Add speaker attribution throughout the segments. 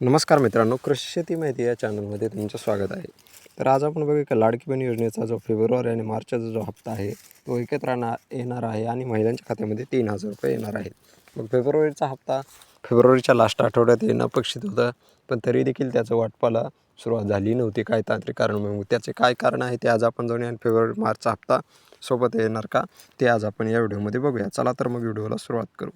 Speaker 1: नमस्कार मित्रांनो कृषी शेती माहिती या चॅनलमध्ये तुमचं स्वागत आहे. तर आज आपण बघू का लाडकी बहीण योजनेचा जो फेब्रुवारी आणि मार्चचा जो हप्ता आहे तो एकत्र येणार आहे आणि महिलांच्या खात्यामध्ये तीन हजार रुपये येणार आहेत. मग फेब्रुवारीचा हप्ता फेब्रुवारीच्या लास्ट आठवड्यात येणं अपेक्षित होतं पण तरी देखील त्याचं वाटपाला सुरुवात झाली नव्हती. काय तांत्रिक कारण मग त्याचे काय कारण आहे ते आज आपण जाऊन आणि फेब्रुवारी मार्चचा हप्ता सोबत येणार का ते आज आपण या व्हिडिओमध्ये बघूया. चला तर मग व्हिडिओला सुरुवात करू.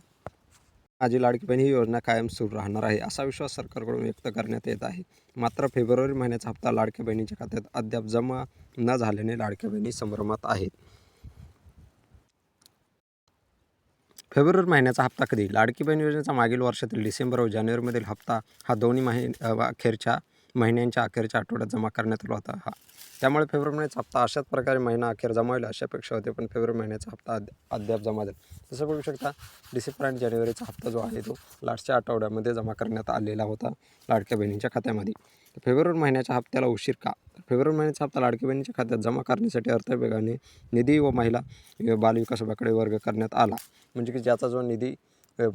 Speaker 1: माझी लाडकी बहीण ही योजना कायम सुरू राहणार आहे असा विश्वास सरकारकडून व्यक्त करण्यात येत आहे. मात्र फेब्रुवारी महिन्याचा हप्ता लाडक्या बहिणीच्या खात्यात अद्याप जमा न झाल्याने लाडक्या बहिणी संभ्रमात आहेत. फेब्रुवारी महिन्याचा हप्ता कधी? लाडकी बहीण योजनेचा मागील वर्षातील डिसेंबर व जानेवारीमधील हप्ता हा दोन्ही महि अखेरच्या महिन्यांच्या अखेरच्या आठवड्यात जमा करण्यात आला होता हा. त्यामुळे फेब्रुवारी महिन्याचा हप्ता अशाच प्रकारे महिना अखेर जमा होईल अशी अपेक्षा होते पण फेब्रुवारी महिन्याचा हप्ता अद्या- अद्याप जमा झाला जसं बघू शकता डिसेंबर आणि जानेवारीचा हप्ता जो आहे तो लास्टच्या आठवड्यामध्ये जमा करण्यात आलेला होता लाडक्या बहिणींच्या खात्यामध्ये. फेब्रुवारी महिन्याच्या हप्त्याला उशीर का? फेब्रुवारी महिन्याचा हप्ता लाडक्या बहिणीच्या खात्यात जमा करण्यासाठी अर्थ विभागाने निधी व महिला बालविकास विभागाकडे वर्ग करण्यात आला. म्हणजे की ज्याचा जो निधी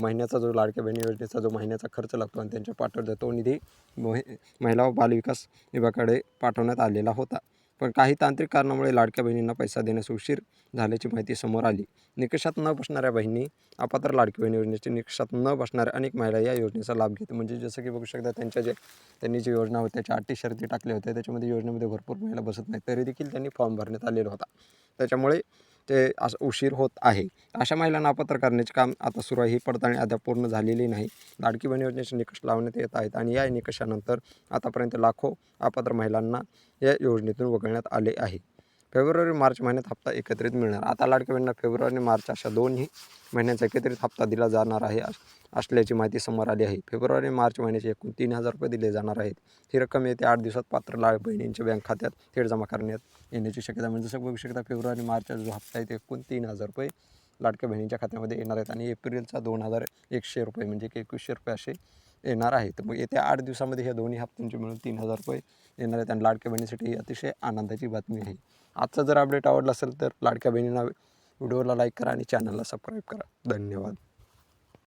Speaker 1: महिन्याचा जो लाडक्या बहिणी योजनेचा जो महिन्याचा खर्च लागतो आणि त्यांच्या पाठवतो तो निधी महिला व बालविकास विभागाकडे पाठवण्यात आलेला होता. पण काही तांत्रिक कारणामुळे लाडक्या बहिणींना पैसा देण्यास उशीर झाल्याची माहिती समोर आली. निकषात न बसणाऱ्या बहिणी अपात्र लाडकी बहिणी योजनेचे निकषात न बसणाऱ्या अनेक महिला या योजनेचा लाभ घेते म्हणजे जसं की बघू शकता त्यांच्या जे त्यांनी जी योजना होती त्याच्या अटी शर्ती टाकल्या होत्या त्याच्यामध्ये योजनेमध्ये भरपूर महिला बसत नाही तरी देखील त्यांनी फॉर्म भरण्यात आलेला होता. त्याच्यामुळे ते असं उशीर होत आहे. अशा महिलांना अपात्र करण्याचे काम आता सुरू आहे. ही पडताळणी अद्याप पूर्ण झालेली नाही. लाडकी बहीण योजनेचे निकष लावण्यात येत आहेत आणि या निकषानंतर आतापर्यंत लाखो अपात्र महिलांना या योजनेतून वगळण्यात आले आहे. फेब्रुवारी मार्च महिन्यात हप्ता एकत्रित मिळणार. आता लाडक्या बहिणींना फेब्रुवारी आणि मार्च अशा दोन्ही महिन्यांचा एकत्रित हप्ता दिला जाणार आहे असल्याची माहिती समोर आली आहे. फेब्रुवारी मार्च महिन्याचे एकूण तीन हजार रुपये दिले जाणार आहेत. ही रक्कम येत्या आठ दिवसात पात्र लाड बहिणींच्या बँक खात्यात थेट जमा करण्यात येण्याची शक्यता म्हणजे जसं बघू शकता फेब्रुवारी मार्चचा जो हप्ता आहे ते एकूण तीन हजार रुपये लाडक्या बहिणींच्या खात्यामध्ये येणार आहेत. आणि एप्रिलचा दोन हजार एकशे रुपये म्हणजे एक एकवीसशे रुपये असे येणार आहेत मग येत्या आठ दिवसामध्ये ह्या दोन्ही हप्त्यांचे मिळून तीन हजार रुपये येणार आहेत आणि लाडक्या बहिणीसाठी ही अतिशय आनंदाची बातमी आहे. आजचा जर अपडेट आवडला असेल तर लाडक्या बहिणींना व्हिडिओला लाईक करा आणि चॅनलला सबस्क्राईब करा. धन्यवाद.